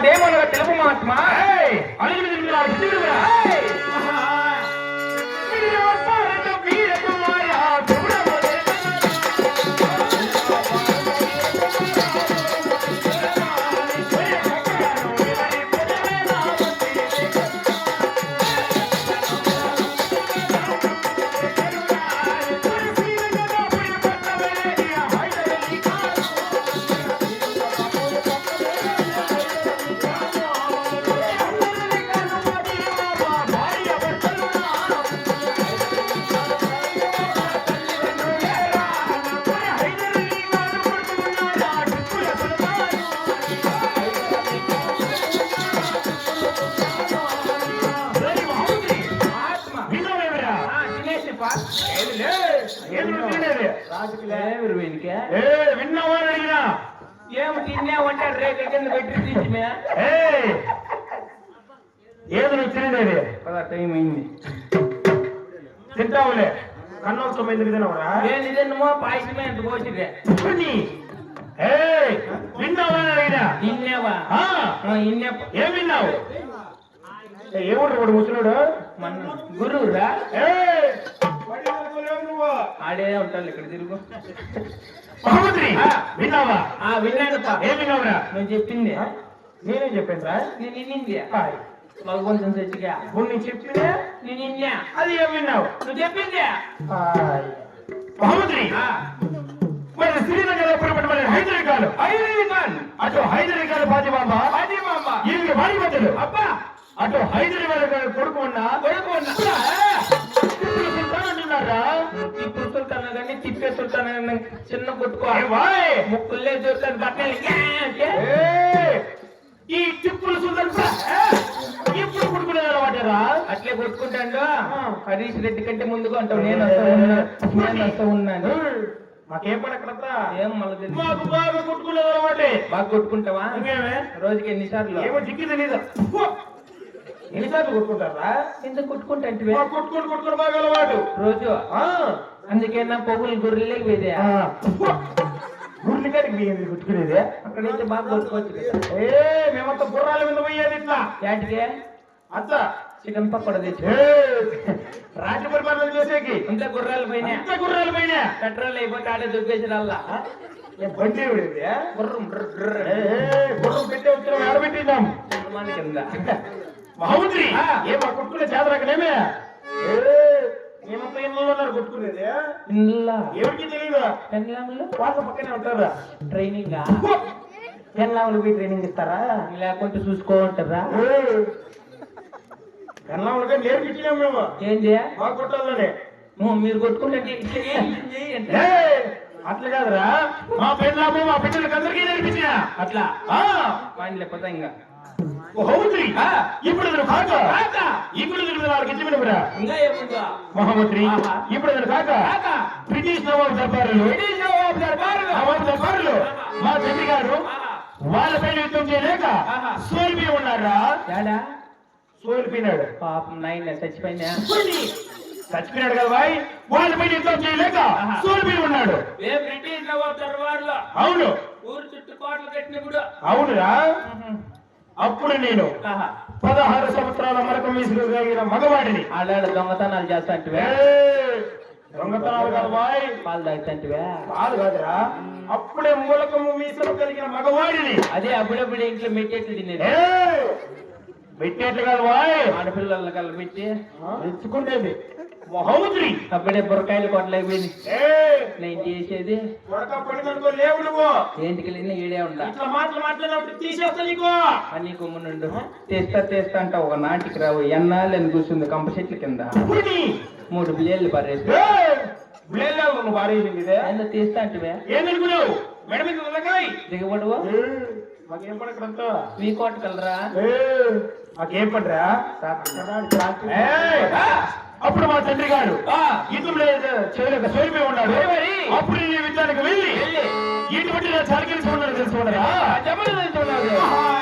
వాటేమనగా తెలుపు మహాత్మా అడిగి నువ్వు తినేది? ఎవరు వీనికి? ఏ, విన్నావా అని అడిగినా? ఏం తిన్నావంటే రేఖ కింద పెట్టి తీసిమే ఏయ్, ఏది నువ్వు తినేది పద టైం అయింది తింటావులే కన్నోత్సవం ఎందుకు తినవురా నేను ఇదేమో పాయసమే ఎంత పోసిరే కొన్ని. ఏయ్, విన్నావా అని అడిగినా? ఇన్నేవా ఆ, ఇన్నే ఏం విన్నావు ఏ, ఏమంటారు వాడు ముసలుడు మన గురువురా ఏయ్, ఆడే ఉంటాడు ఇక్కడ తిరుగు. మహామంత్రి ఆ. విన్నావా? ఆ విన్నానుపా ఏం విన్నావురా? నువ్వు చెప్పింది. నేనేం చెప్పాను రా నేను ఇన్నింది భగవంతుని చచ్చిగా నువ్వు చెప్పినే? నేను ఇన్నా అది ఏం విన్నావు? నువ్వు చెప్పింది. మహమ్మద్రి మరి శ్రీనగర్ పెట్టమని హైదరాబాద్? హైదరాబాద్. అటు హైదరాబాద్ పాతిబాబా అది మామ ఈయనకి వాడి మధ్యలో అబ్బా. అటు హైదరాబాద్ కొడుకు ఉన్నా? కొడుకు ఉన్నా. చిన్న కొట్టుకో. ఏ వాయ్! ముక్కులే చూస్తాను బట్టలు. అంటే! ఈ ఇప్పుడు కొడుకునే అలవాటరా అట్లే కొట్టుకుంటాడు. హరీష్ రెడ్డి కంటే ముందుగా అంటావు నేను వస్తా ఉన్నా. నేను వస్తా ఉన్నాను మాకేం పడకడతా ఏం మళ్ళీ తెలియదు. మాకు బాగా కొట్టుకునే అలవాటే బాగా కొట్టుకుంటావా? రోజుకి ఎన్నిసార్లు? ఏమో దిక్కి తెలీదు. ఎన్నిసార్లు కొట్టుకుంటారా? ఎందుకు కొట్టుకుంటా మా కొట్టుకొని బాగా అలవాటు. రోజు? ఆ, అందుకే నా పొగులు గొర్రెలకి పోయిదే ఆ. గుర్లికాడికి బియ్యం కొట్టుకునేది అక్కడ నుంచి బాగా కొట్టుకోవచ్చు. ఏ మేమంతా గుర్రాల మీద పోయేది ఇట్లా. యాటికే? అత్త చికెన్ పకోడా తెచ్చు ఏ రాజ్య పరిపాలన చేసేకి. అంతా గుర్రాలు పోయినా అంత గుర్రాల పైన పెట్రోల్ అయిపోతే ఆడే దుబ్బేసిరల్లా బండి? గుర్రం గుర్రం పెట్టే వచ్చిన ఆడబెట్టిద్దాం హనుమాన్ కింద. ఆ. ఏ మా కొట్టుకునే చేతరాకనేమే కొట్టుకునేది ఇందులో ఎవరికి తెలియదు పెన్లాములు? వాళ్ళ పక్కనే ఉంటారా ట్రైనింగ్ పోయి ట్రైనింగ్ ఇస్తారా? లేకుంటే చూసుకో ఉంటారా నేర్పించినాం మేము. మా కొట్టాలనే నువ్వు మీరు కొట్టుకుంటే చేయి, చేయి. ఏ, అట్లా కాదురా. మా పెళ్ళాము మా బిడ్డలకు అందరికీ నేర్పించిన. అట్లా? లేకపోతే ఇంకా. ఇప్పుడు నేను ఇప్పుడు కాక. బ్రిటిష్ నవాబు దర్బారులు నవాబు దర్బారులు. మా తండ్రి గారు ఆహా. వాళ్ళ పైన యుద్ధం చేయలేక ఆహా. సోల్పోయి ఉన్నారా? ఏడా సోల్పోయినాడు పాపం నాయన చచ్చిపోయినా చచ్చిపోయినాడు కదా బాయ్. వాళ్ళ పైన యుద్ధం చేయలేక ఆహా. సోల్పోయి ఉన్నాడు. బ్రిటిష్ నవాబు దర్బార్లో అవును. ఊరు చుట్టుకోట్లు కట్టినప్పుడు అవునురా. అప్పుడు నేను. పదహారు సంవత్సరాల మీసులు కలిగిన మగవాడిని. ఆడాడ దొంగతనాలు చేస్తా అంటివే ఏయ్! దొంగతనాలు కాదు బాయ్. పాలు తాగుతాంటివే. కాదు కాదురా. అప్పుడే మూలకము మీసలు కలిగిన మగవాడిని. అదే అప్పుడప్పుడు ఇంట్లో మెట్టేట్లు తినేది. ఏయ్! పెట్టేట్లు కాదు బాయ్. ఆడపిల్లల కల్లా పెట్టి మెచ్చుకునేది. హౌద్రి అప్పుడే బుర్రకాయలు కొట్టలేకపోయింది! నేను చేసేది ఏంటికి వెళ్ళినా ఈడే ఉండా. అని కొమ్మునుండు తెస్తా తెస్తా అంట ఒక నాటికి రావు. ఎన్నాళ్ళు అని కూర్చుంది కంప చెట్ల కింద! మూడు బియ్యాలు పారేసి. తీస్తా ఉల్లకాయ్ దిగబడువు మాకేం పడకడంతో? మీ కోట కలరా? మాకేం పడరా! అప్పుడు మా తండ్రి గారు చేయలేక ఉన్నాడు అప్పుడు నేను యుద్ధానికి వెళ్ళి. ఇటువంటి నా చాలకించి ఉన్నాడు తెలుసుకున్నారా ఉన్నది.